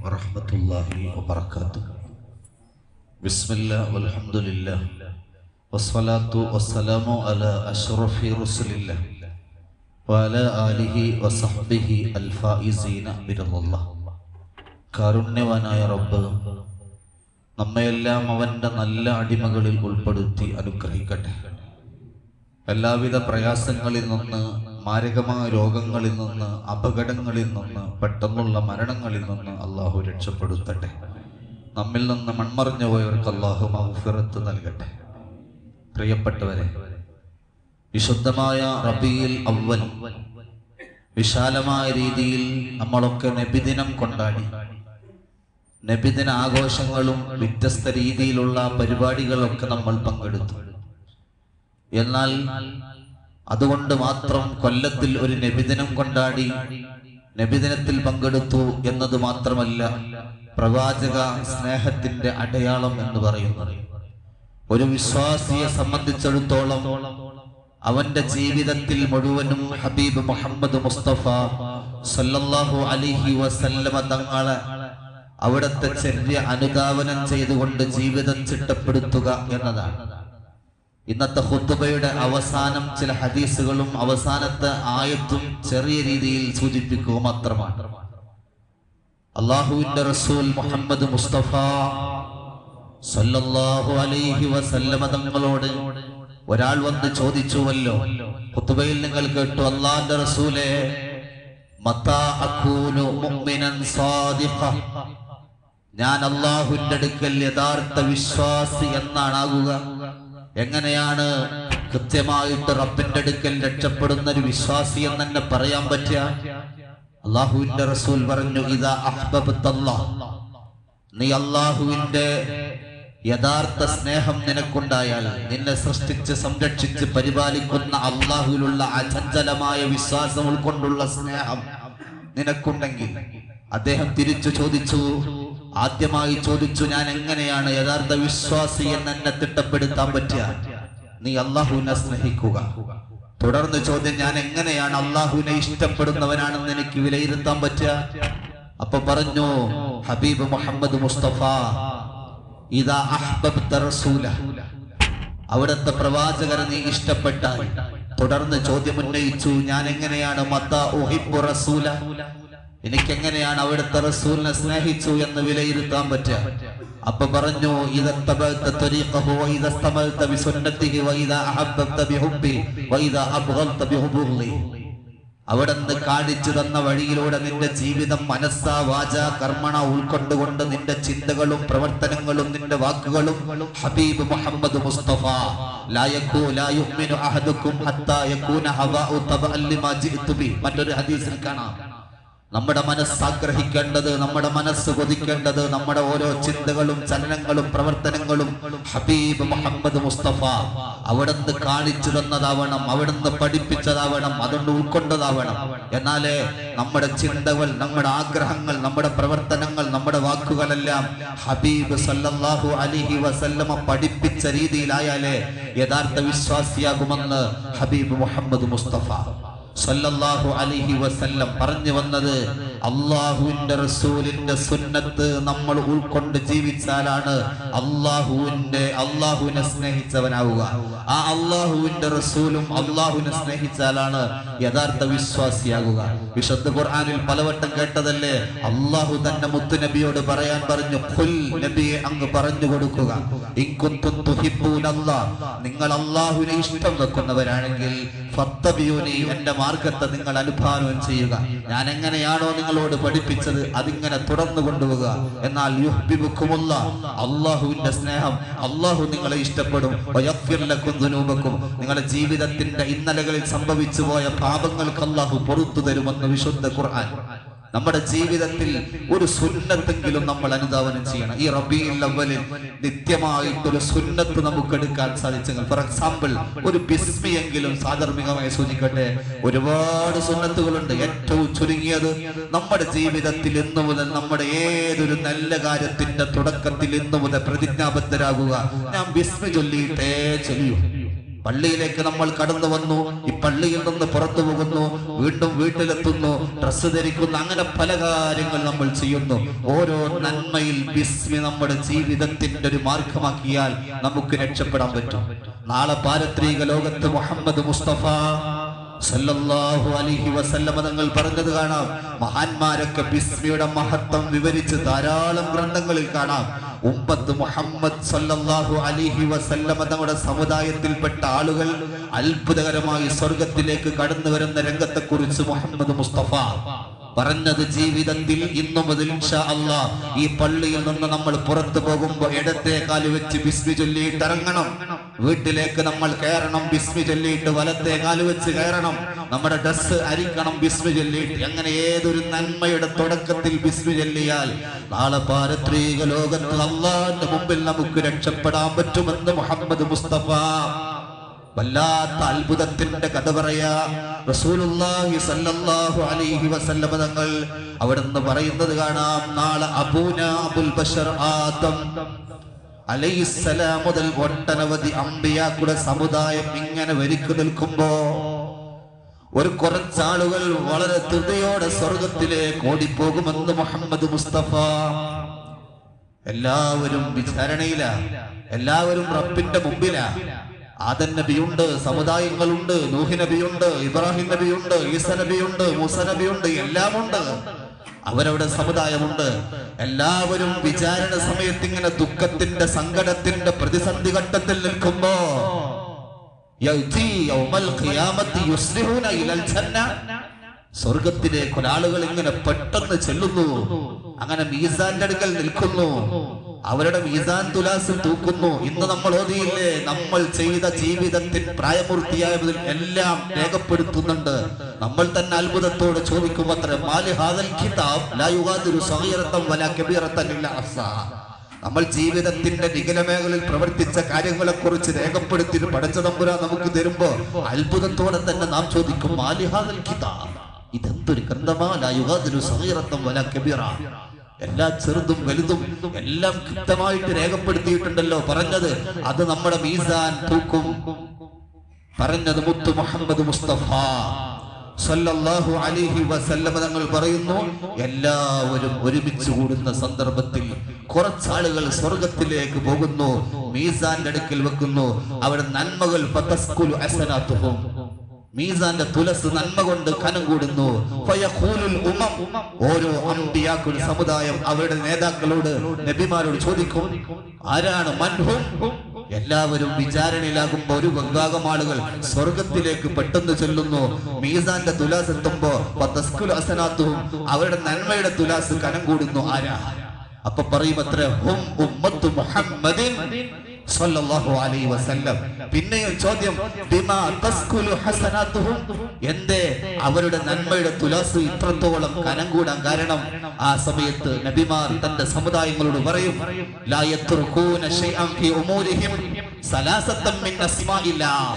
ورحمة الله وبركاته بسم الله والحمد لله والصلاة والسلام على أشرف رسل الله وعلى آله وصحبه الفائزين برضا الله കാരുണ്യവാനായ റബ്ബ് നമ്മയെല്ലാം അവൻ്റെ നല്ല അടിമകളിൽ ഉൾപ്പെടുത്തി അനുഗ്രഹിക്കട്ടെ എല്ലാവിധ പ്രയാസങ്ങളിൽ നിന്ന് മാരകമായ രോഗങ്ങളിൽ നിന്ന് അപകടങ്ങളിൽ നിന്ന് പെട്ടെന്നുള്ള മരണങ്ങളിൽ നിന്ന് അള്ളാഹു രക്ഷപ്പെടുത്തട്ടെ. നമ്മിൽ നിന്ന് മൺമറിഞ്ഞു പോയവർക്ക് അള്ളാഹു മൗഫിറത്ത് നൽകട്ടെ. പ്രിയപ്പെട്ടവരെ വിശുദ്ധമായ റബിയിൽ അവൽ വിശാലമായ രീതിയിൽ നമ്മളൊക്കെ നബിദിനം കൊണ്ടാടി. നബിദിന ആഘോഷങ്ങളും വ്യത്യസ്ത രീതിയിലുള്ള പരിപാടികളൊക്കെ നമ്മൾ പങ്കെടുത്തു. എന്നാൽ അതുകൊണ്ട് മാത്രം കൊല്ലത്തിൽ ഒരു നബിദിനം കൊണ്ടാടി നബിദിനത്തിൽ പങ്കെടുത്തു എന്നത് മാത്രമല്ല പ്രവാചക സ്നേഹത്തിന്റെ അടയാളം എന്ന് പറയുന്നത് ഒരു വിശ്വാസിയെ സംബന്ധിച്ചിടത്തോളം അവന്റെ ജീവിതത്തിൽ മുഴുവനും ഹബീബ് മുഹമ്മദ് മുസ്തഫ സല്ലല്ലാഹു അലിഹി വസല്ലമ തങ്ങളെ അവിടുത്തെ ചെറിയ അനുധാവനം ചെയ്തുകൊണ്ട് ജീവിതം ചിട്ടപ്പെടുത്തുക എന്നതാണ്. ഇന്നത്തെ ഹുത്തുബയുടെ അവസാനം ചില ഹദീസുകളും അവസാനത്തെ ആയത്തും ചെറിയ രീതിയിൽ സൂചിപ്പിക്കുക മാത്രമാണ്. അള്ളാഹുവിന്റെ റസൂൽ മുഹമ്മദ് മുസ്തഫ സല്ലല്ലാഹു അലൈഹി വസല്ലമ തങ്ങളോട് ഒരാൾ വന്ന് ചോദിച്ചുവല്ലോ ഹുത്തുബയിൽ നിങ്ങൾ കേട്ടു അള്ളാന്റെ റസൂലെ ഞാൻ അള്ളാഹുവിന്റെ അടുക്കൽ യഥാർത്ഥ വിശ്വാസി എന്നാണ് ആകുക എങ്ങനെയാണ് കൃത്യമായിട്ട് റബ്ബിന്റെ അടുക്കൽ രക്ഷപ്പെടുന്ന ഒരു വിശ്വാസി എന്ന് തന്നെ പറയാൻ പറ്റുക? അള്ളാഹുവിന്റെ റസൂൽ പറഞ്ഞു ഇതാ നീ അള്ളാഹുവിന്റെ യഥാർത്ഥ സ്നേഹം നിനക്കുണ്ടായാൽ നിന്നെ സൃഷ്ടിച്ച് സംരക്ഷിച്ച് പരിപാലിക്കുന്ന അള്ളാഹുവിലുള്ള അചഞ്ചലമായ വിശ്വാസം ഉൾക്കൊണ്ടുള്ള സ്നേഹം നിനക്കുണ്ടെങ്കിൽ അദ്ദേഹം തിരിച്ചു ചോദിച്ചു ആദ്യമായി ചോദിച്ചു ഞാൻ എങ്ങനെയാണ് യഥാർത്ഥ വിശ്വാസി എന്ന് എന്നെ തിട്ടപ്പെടുത്താൻ പറ്റുക? നീ അള്ളാഹുവിനെ സ്നേഹിക്കുക. തുടർന്ന് ചോദ്യം ഞാൻ എങ്ങനെയാണ് അള്ളാഹുവിനെ ഇഷ്ടപ്പെടുന്നവനാണെന്ന് എനിക്ക് വിലയിരുത്താൻ പറ്റുക? അപ്പൊ പറഞ്ഞു ഹബീബ് മുഹമ്മദ് മുസ്തഫ ഇതാ അഹ്ബബ്ത റസൂല അവിടുത്തെ പ്രവാചകരെ നീ ഇഷ്ടപ്പെട്ട തുടർന്ന് ചോദ്യം ഉന്നയിച്ചു ഞാൻ എങ്ങനെയാണ് മത്ത ഉഹിബ്ബു റസൂല? എനിക്കെങ്ങനെയാണ് അവിടുത്തെ റസൂലിനെ സ്നേഹിച്ചു എന്ന് വിലയിരുത്താൻ പറ്റുക? അപ്പൊ പറഞ്ഞു അവിടുന്ന് കാണിച്ചു തന്ന വഴിയിലൂടെ നിന്റെ ജീവിതം മനസ്സാ വാച കർമ്മണ ഉൾക്കൊണ്ടുകൊണ്ട് നിന്റെ ചിന്തകളും പ്രവർത്തനങ്ങളും നിന്റെ വാക്കുകളും ഹബീബ് മുഹമ്മദ് മുസ്തഫ. മറ്റൊരു ഹദീസിൽ കാണാം. നമ്മുടെ മനസ്സ് ആഗ്രഹിക്കേണ്ടത് നമ്മുടെ മനസ്സ് കൊതിക്കേണ്ടത് നമ്മുടെ ഓരോ ചിന്തകളും ചലനങ്ങളും പ്രവർത്തനങ്ങളും ഹബീബ് മുഹമ്മദ് മുസ്തഫ അവിടുന്ന് കാണിച്ചു തന്നതാവണം അവിടുന്ന് പഠിപ്പിച്ചതാവണം അതുകൊണ്ട് ഉൾക്കൊണ്ടതാവണം. എന്നാലേ നമ്മുടെ ചിന്തകൾ നമ്മുടെ ആഗ്രഹങ്ങൾ നമ്മുടെ പ്രവർത്തനങ്ങൾ നമ്മുടെ വാക്കുകളെല്ലാം ഹബീബ് സല്ലല്ലാഹു അലിഹി വസല്ലമ പഠിപ്പിച്ച രീതിയിലായാലേ യഥാർത്ഥ വിശ്വാസിയാകുമെന്ന് ഹബീബ് മുഹമ്മദ് മുസ്തഫ സല്ലല്ലാഹു അലൈഹി വസല്ലം പറഞ്ഞു വന്നത് അള്ളാഹുവിന്റെ റസൂലിന്റെ സുന്നത്ത് നമ്മൾ ഉൾക്കൊണ്ട് ജീവിച്ചാലാണ് അള്ളാഹുവിന്റെ അള്ളാഹുവിനെ സ്നേഹിച്ചവനാവുക. ആ അള്ളാഹുവിന്റെ റസൂലും അള്ളാഹുവിനെ സ്നേഹിച്ചാലാണ് യഥാർത്ഥ വിശ്വാസിയാകുക. വിശുദ്ധ ഖുർആാനിൽ പലവട്ടം കേട്ടതല്ലേ? അള്ളാഹു തന്റെ മുത്തു നബിയോട് പറയാൻ പറഞ്ഞു ഖുൽ നബിയെ അങ്ങ് പറഞ്ഞു കൊടുക്കുക. നിങ്ങൾ അള്ളാഹുവിനെ ഇഷ്ടം വെക്കുന്നവരാണെങ്കിൽ എന്റെ മാർഗത്തെ നിങ്ങൾ അനുഭാവനം ചെയ്യുക. ഞാൻ എങ്ങനെയാണോ നിങ്ങളോട് പഠിപ്പിച്ചത് അതിങ്ങനെ തുടർന്നു കൊണ്ടുപോകുക എന്നാൽ യുഹ്ബിബുക്കുമുള്ള അള്ളാഹുവിന്റെ സ്നേഹം അള്ളാഹു നിങ്ങളെ ഇഷ്ടപ്പെടും. നിങ്ങളുടെ ജീവിതത്തിന്റെ ഇന്നലകളിൽ സംഭവിച്ചു പോയ പാപങ്ങൾക്ക് അള്ളാഹു പുറത്തു തരുമെന്ന് വിശുദ്ധ ഖുർആൻ. നമ്മുടെ ജീവിതത്തിൽ ഒരു സുന്നത്തെങ്കിലും നമ്മൾ അനുധാവനം ചെയ്യണം. ഈ റബീൽ അവലിൽ നിത്യമായിട്ടൊരു സുന്നത്ത് നമുക്ക് എടുക്കാൻ സാധിച്ചെങ്കിൽ ഫോർ എക്സാമ്പിൾ ഒരു ബിസ്മിയെങ്കിലും സാധർമികമായി സൂചിക്കട്ടെ ഒരുപാട് സുന്നത്തുകളുണ്ട്. ഏറ്റവും ചുരുങ്ങിയത് നമ്മുടെ ജീവിതത്തിൽ ഇന്നു മുതൽ നമ്മുടെ ഏതൊരു നല്ല കാര്യത്തിന്റെ തുടക്കത്തിൽ ഇന്നു മുതൽ പ്രതിജ്ഞാബദ്ധരാകുക. ഞാൻ ബിസ്മി ചൊല്ലിയിട്ടേ ചൊല്ലൂ പള്ളിയിലേക്ക് നമ്മൾ കടന്നു വന്നു. ഈ പള്ളിയിൽ നിന്ന് പുറത്തു പോകുന്നു. വീണ്ടും വീട്ടിലെത്തുന്നു. ഡ്രസ്സ് ധരിക്കുന്നു. അങ്ങനെ പല കാര്യങ്ങൾ നമ്മൾ ചെയ്യുന്നു. ഓരോ നന്മയിൽ ബിസ്മി നമ്മുടെ ജീവിതത്തിന്റെ ഒരു മാർഗമാക്കിയാൽ നമുക്ക് രക്ഷപ്പെടാൻ പറ്റും. നാളെ പാരത്രിക ലോകത്ത് മുഹമ്മദ് മുസ്തഫ സല്ലല്ലാഹു അലൈഹി വസല്ലമ തങ്ങൾ പറഞ്ഞത് കാണാം. മഹാന്മാരൊക്കെ ബിസ്മിയുടെ മഹത്വം വിവരിച്ച് ധാരാളം ഗ്രന്ഥങ്ങളിൽ കാണാം. ഉമ്മത്ത് മുഹമ്മദ് സല്ലല്ലാഹു അലൈഹി വസല്ലമ നമ്മുടെ സമുദായത്തിൽപ്പെട്ട ആളുകൾ അത്ഭുതകരമായി സ്വർഗത്തിലേക്ക് കടന്നു വരുന്ന രംഗത്തെക്കുറിച്ച് മുഹമ്മദ് മുസ്തഫ പറഞ്ഞത് ജീവിതത്തിൽ ഇന്നു മുതൽ അല്ലാ ഈ പള്ളിയിൽ നിന്ന് നമ്മൾ പുറത്തു പോകുമ്പോ ഇടത്തെ വെച്ച് ബിസ്മി ചൊല്ലിയിട്ട് ഇറങ്ങണം. വീട്ടിലേക്ക് നമ്മൾ കയറണം ബിസ്മി ചൊല്ലിയിട്ട് വലത്തെ കാൽ വെച്ച് കയറണം. നമ്മുടെ ഡ്രസ് അരിക്കണം ബിസ്മി ചൊല്ലിയിട്ട്. അങ്ങനെ ഏതൊരു നന്മയുടെ തുടക്കത്തിൽ ബിസ്മി ചൊല്ലിയാൽ നാളെ പാരത്രീക ലോകത്ത് അള്ളാന്റെ മുമ്പിൽ നമുക്ക് രക്ഷപ്പെടാൻ പറ്റുമെന്ന് മുഹമ്മദ് മുസ്തഫ വല്ലാത്ത അത്ഭുതത്തിന്റെ കഥ പറയാ. റസൂലുള്ളാഹി സല്ലല്ലാഹു അലൈഹി തങ്ങൾ പറയുന്നത് കാണാം. നാളെ അബൂന അബുൽ ബഷർ ആദം അലൈഹിസ്സലാം മുതൽ ഒട്ടനവധി അമ്പിയാക്കുടെ സമുദായം ഇങ്ങനെ വരിക്കു നിൽക്കുമ്പോ ഒരു കുറച്ചാളുകൾ വളരെ ധൃതയോടെ സ്വർഗത്തിലേക്ക് ഓടിപ്പോകുമെന്ന് മുഹമ്മദ് മുസ്തഫ. എല്ലാവരും വിചാരണയില. എല്ലാവരും റബ്ബിന്റെ മുമ്പിലാ. ആദൻ നബിയുണ്ട് സമുദായങ്ങളുണ്ട് നൂഹി നബിയുണ്ട് ഇബ്രാഹിം നബിയുണ്ട് ഈസ നബിയുണ്ട് മൂസ നബിയുണ്ട് എല്ലാം ഉണ്ട് അവരവിടെ സമുദായമുണ്ട്. എല്ലാവരും വിചാരണ സമയത്ത് ഇങ്ങനെ ദുഃഖത്തിന്റെ സങ്കടത്തിന്റെ പ്രതിസന്ധി ഘട്ടത്തിൽ നിൽക്കുമ്പോ സ്വർഗത്തിലേക്ക് ഒരാളുകൾ ഇങ്ങനെ പെട്ടെന്ന് ചെല്ലുന്നു. അങ്ങനെ മീസാന്റെ അടുക്കൽ നിൽക്കുന്നു. അവരുടെ മീസാൻ തുലാസിൽ തൂക്കുന്നു. ഇന്ന് നമ്മൾ ഓതിയില്ലേ? നമ്മൾ ചെയ്ത ജീവിതത്തിൽ പ്രായപൂർത്തിയായതിൽ എല്ലാം രേഖപ്പെടുത്തുന്നുണ്ട്. നമ്മൾ തന്നെ അത്ഭുതത്തോടെ ചോദിക്കും കിതാബ് നമ്മൾ ജീവിതത്തിന്റെ നിഖിലമേഖലയിൽ പ്രവർത്തിച്ച കാര്യങ്ങളെ കുറിച്ച് രേഖപ്പെടുത്തി പഠിച്ച പടച്ച നമുക്ക് തരുമ്പോ അത്ഭുതത്തോടെ തന്നെ നാം ചോദിക്കും മാലിഹാദൽ കിതാബ് ഇതെന്തൊരു ഗ്രന്ഥമാ? ഗ്രന്ഥമാലായുഗാതിരു സഹീറത്തം വല കബീറ. എല്ലാ ചെറുതും വലുതും എല്ലാം കൃത്യമായിട്ട് രേഖപ്പെടുത്തിയിട്ടുണ്ടല്ലോ പറഞ്ഞത്. അത് നമ്മുടെ മീസാൻ തൂക്കും. പറഞ്ഞത് മുത്തു മുഹമ്മദ് മുസ്തഫ. സല്ലല്ലാഹു അലൈഹി വസല്ലമ തങ്ങൾ പറയുന്നു എല്ലാവരും ഒരുമിച്ച് കൂടുന്ന സന്ദർഭത്തിൽ കുറച്ചാളുകൾ സ്വർഗത്തിലേക്ക് പോകുന്നു മീസാന്റെ അടുക്കൽ വെക്കുന്നു. അവിടെ നന്മകൾ ഹസനാത്തുഹും. മീസാന്റെ തുലസ് നന്മ കൊണ്ട് കനം കൂടുന്നു. ഓരോ അമ്പിയാക്കൾ സമുദായം അവരുടെ നേതാക്കളോട് നബിമാരോട് ചോദിക്കും ആരാണ് മൻഹും? എല്ലാവരും വിചാരണയിലാകുമ്പോ ഒരു വിഭാഗം ആളുകൾ സ്വർഗത്തിലേക്ക് പെട്ടെന്ന് ചെല്ലുന്നു. മീസാന്റെ തുലാസ് എത്തുമ്പോ അസനാത്തും അവരുടെ നന്മയുടെ തുലാസ് കനം കൂടുന്നു. ആരാ? അപ്പൊ പറയും അത്ര ഹും ഉമ്മത്തു മുഹമ്മദിൻ സല്ലല്ലാഹു അലൈഹി വസല്ലം. പിന്നെയും ചോദ്യം ബിമാ തസ്കുലു എന്തേ? അവരുടെ നന്മയുടെ തുലാസ് ഇത്രത്തോളം കനം കൂടാൻ കാരണം ആ സമയത്ത് നബിമാർ തന്റെ സമുദായങ്ങളോട് പറയും ലാ ഷൈഅൻ ഫീ ഉമൂരിഹിം മിൻ അസ്മാഇല്ലാഹ്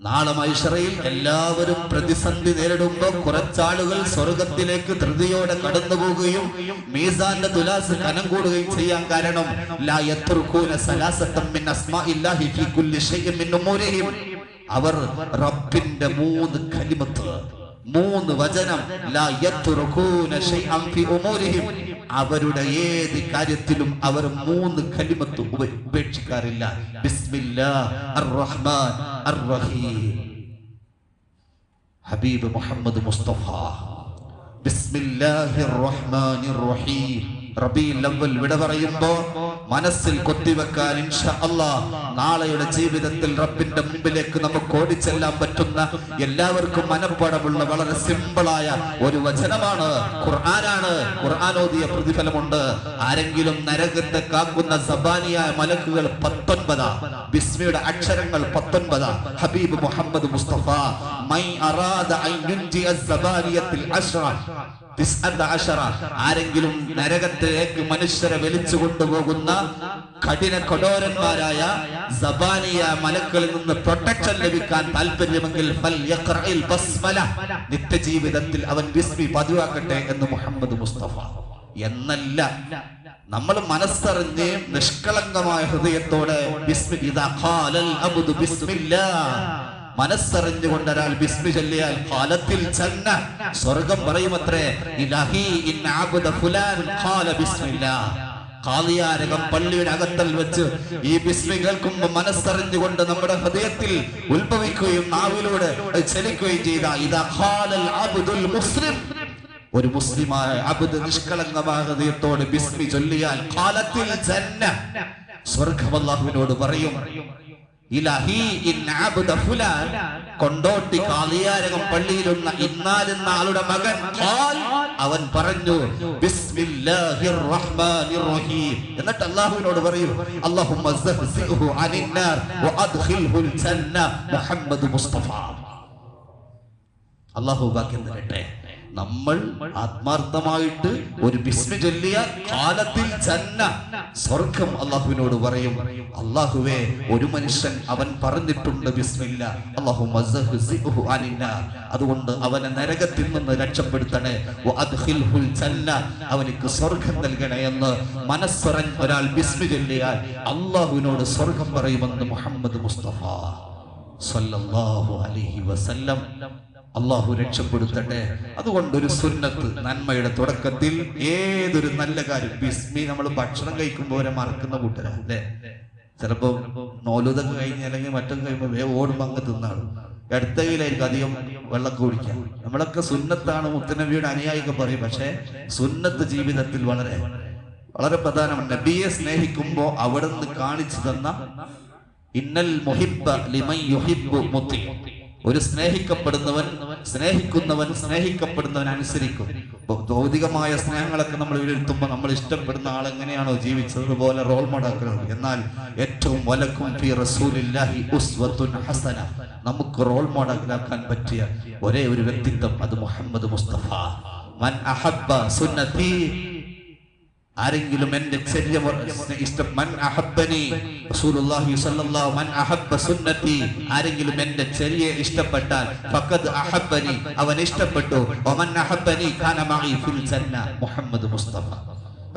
നാളെ മൈഷറയിൽ എല്ലാവരും പ്രതിസന്ധി നേരിടുമ്പോൾ കുറച്ചാളുകൾ സ്വർഗത്തിലേക്ക് ധൃതിയോടെ കടന്നു പോവുകയും മീസാന്റെ തുലാസ് കനം കൂടുകയും ചെയ്യാൻ കാരണം അവർ റബ്ബിന്റെ മൂന്ന് കലിമത്ത് മൂന്ന് വചനം അവരുടെ ഏത് കാര്യത്തിലും അവർ മൂന്ന് കലിമത്ത് ഉപ- ഉപേക്ഷിക്കാറില്ല. ഹബീബ് മുഹമ്മദ് മുസ്തഫ. ബിസ്മില്ലാഹിർ റഹ്മാനിർ റഹീം. വിട പറയുമ്പോ മനസ്സിൽ കൊത്തിവെക്കാൻ ഇൻഷാ നാളെയുടെ ജീവിതത്തിൽ റബ്ബിന്റെ മുമ്പിലേക്ക് നമുക്ക് ഓടിച്ചെല്ലാൻ പറ്റുന്ന എല്ലാവർക്കും മനപ്പാടമുള്ള വളരെ സിമ്പിളായ ഒരു വചനമാണ്. ഖുർആനാണ്. ഖുർആൻ ഓതിയ പ്രതിഫലമുണ്ട്. ആരെങ്കിലും നരകത്തെ കാക്കുന്ന സബാനിയായ മലക്കുകൾ പത്തൊൻപതാ. ബിസ്മിയുടെ അക്ഷരങ്ങൾ പത്തൊൻപതാ. ഹബീബ് മുഹമ്മദ് മുസ്തഫ മൈ അറാദ ആരെങ്കിലും നരകത്തിലേക്ക് മനുഷ്യരെ വലിച്ചു കൊണ്ടുപോകുന്ന കഠിന കഠോരന്മാരായ സബാനിയ മലക്കളിൽ നിന്ന് പ്രൊട്ടക്ഷൻ ലഭിക്കാൻ താല്പര്യമെങ്കിൽ. നിത്യജീവിതത്തിൽ അവൻ വിസ്മി പതിവാക്കട്ടെ എന്ന് മുഹമ്മദ് മുസ്തഫ എന്നല്ല നമ്മൾ മനസ്സറിഞ്ഞ് നിഷ്കളങ്കമായ ഹൃദയത്തോടെ മനസ്സറിഞ്ഞുകൊണ്ട് ഒരാൾ ബിസ്മി ചൊല്ലിയാൽ ഫലത്തിൽ ചെന്ന സ്വർഗം പറയുമത്രേ ഇലഹി ഫുലാൻ ഖാല കാളിയാരകം പള്ളിയുടെ അകത്തൽ വെച്ച് ഈ ബിസ്മി കേൾക്കുമ്പോൾ മനസ്സറിഞ്ഞുകൊണ്ട് നമ്മുടെ ഹൃദയത്തിൽ ഉത്ഭവിക്കുകയും നാവിലൂടെ ചലിക്കുകയും ചെയ്ത. ഖാലൽ അബ്ദുൽ മുസ്ലിം. ഒരു മുസ്ലിമായ അബ്ദ് നിഷ്കളങ്കമായ ഹൃദയത്തോട് ബിസ്മി ചൊല്ലിയാൽ കാലത്തിൽ ജന്ന സ്വർഗം അല്ലാഹുവിനോട് പറയും കൊണ്ടോട്ടി കാളിയാരകം പള്ളിയിലുള്ള ഇന്നാലെന്ന ആളുടെ മകൻ അവൻ പറഞ്ഞു എന്നിട്ട് അല്ലാഹുവിനോട് പറയും മുഹമ്മദ് മുസ്തഫ. അള്ളാഹു ബാക്കി തരട്ടെ. നമ്മൾ ആത്മാർത്ഥമായിട്ട് ഒരു ബിസ്മി ചൊല്ലിയ കാലത്തിൽ ജന്ന സ്വർഗം അള്ളാഹുവിനോട് പറയും അള്ളാഹുവേ ഒരു മനുഷ്യൻ അവൻ പറഞ്ഞിട്ടുണ്ട് ബിസ്മില്ല അള്ളാഹു. അതുകൊണ്ട് അവനെ നരകത്തിൽ നിന്ന് രക്ഷപ്പെടുത്തണേ. അവനിക്ക് സ്വർഗം നൽകണേ എന്ന് മനസ്സറൻ ഒരാൾ ബിസ്മി ചൊല്ലിയാൽ അള്ളാഹുവിനോട് സ്വർഗം പറയുമെന്ന് മുഹമ്മദ് മുസ്തഫ സല്ലല്ലാഹു അലൈഹി വസല്ലം അള്ളാഹു രക്ഷപ്പെടുത്തട്ടെ. അതുകൊണ്ട് ഒരു സുന്നത്ത് നന്മയുടെ തുടക്കത്തിൽ ഏതൊരു നല്ല കാര്യം ബിസ്മി നമ്മൾ ഭക്ഷണം കഴിക്കുമ്പോൾ വരെ മറക്കുന്ന കൂട്ടരാ അല്ലേ? ചിലപ്പോ നോലുതൊക്കെ കഴിഞ്ഞ് അല്ലെങ്കിൽ മറ്റൊക്കെ കഴിയുമ്പോൾ വേ ഓടുമ്പോ അങ്ങ് തിന്നാണ്. അടുത്ത കയ്യിലായിരിക്കും അധികം വെള്ളം കുടിക്കാം നമ്മളൊക്കെ സുന്നത്താണ് മുത്തനബിയുടെ അനുയായികൾ പറയും. പക്ഷേ സുന്നത്ത് ജീവിതത്തിൽ വളരെ വളരെ പ്രധാനമാണ്. നബിയെ സ്നേഹിക്കുമ്പോൾ അവിടെ നിന്ന് കാണിച്ചു തന്ന ഇന്നൽ മുഹിബ്ബ ലിമൻ യുഹിബ്ബു മുത്തി ഒരു സ്നേഹിക്കപ്പെടുന്നവൻ സ്നേഹിക്കുന്നവൻ സ്നേഹിക്കപ്പെടുന്നവൻ അനുസരിക്കും. ഭൗതികമായ സ്നേഹങ്ങളൊക്കെ നമ്മൾ വിലയിരുത്തുമ്പോൾ നമ്മൾ ഇഷ്ടപ്പെടുന്ന ആൾ എങ്ങനെയാണോ ജീവിച്ചത്? അതുപോലെ റോൾ മോഡാക്കുന്നത് എന്നാൽ ഏറ്റവും വലക്കും ഫി റസൂലില്ലാഹി ഉസ്വത്തുൻ ഹസന. നമുക്ക് റോൾ മോഡലാക്കാൻ പറ്റിയ ഒരേ ഒരു വ്യക്തിത്വം അത് മുഹമ്മദ് മുസ്തഫ. മൻ അഹബ്ബ സുന്നത്തി ആരെങ്കിലും എന്റെ ആരെങ്കിലും എന്റെ ചെറിയ ഇഷ്ടപ്പെട്ടാൽ അവൻ ഇഷ്ടപ്പെട്ടു മുഹമ്മദ് മുസ്തഫ.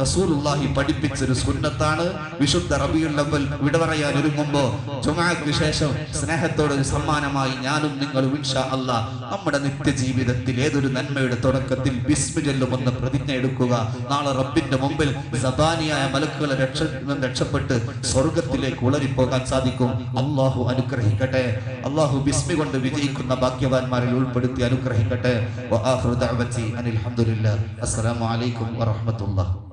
റസൂലുള്ളാഹി പഠിപ്പിച്ചൊരു സുന്നത്താണ്. വിശുദ്ധ റബിയുൽ അവൽ വിട പറയാൻ ഒരുങ്ങുമ്പോ ജുമാക്ക് ശേഷം സ്നേഹത്തോടെ ഒരു സമ്മാനമായി ഞാനും നിങ്ങളും ഇൻഷാ അല്ലാ നമ്മുടെ നിത്യജീവിതത്തിൽ ഏതൊരു നന്മയുടെ തുടക്കത്തിൽ ബിസ്മി ചൊല്ലുമെന്ന് പ്രതിജ്ഞ എടുക്കുക. നാളെ റബ്ബിന്റെ മുമ്പിൽ സബാനിയായ മലക്കുകളെ രക്ഷ രക്ഷപ്പെട്ട് സ്വർഗത്തിലേക്ക് ഉളരിപ്പോകാൻ സാധിക്കും. അള്ളാഹു അനുഗ്രഹിക്കട്ടെ. അള്ളാഹു ബിസ്മി കൊണ്ട് വിജയിക്കുന്ന ഭാഗ്യവാന്മാരിൽ ഉൾപ്പെടുത്തി അനുഗ്രഹിക്കട്ടെ. അനിൽ അസ്സലാമു അലൈക്കും വറഹ്മത്തുള്ളാഹി.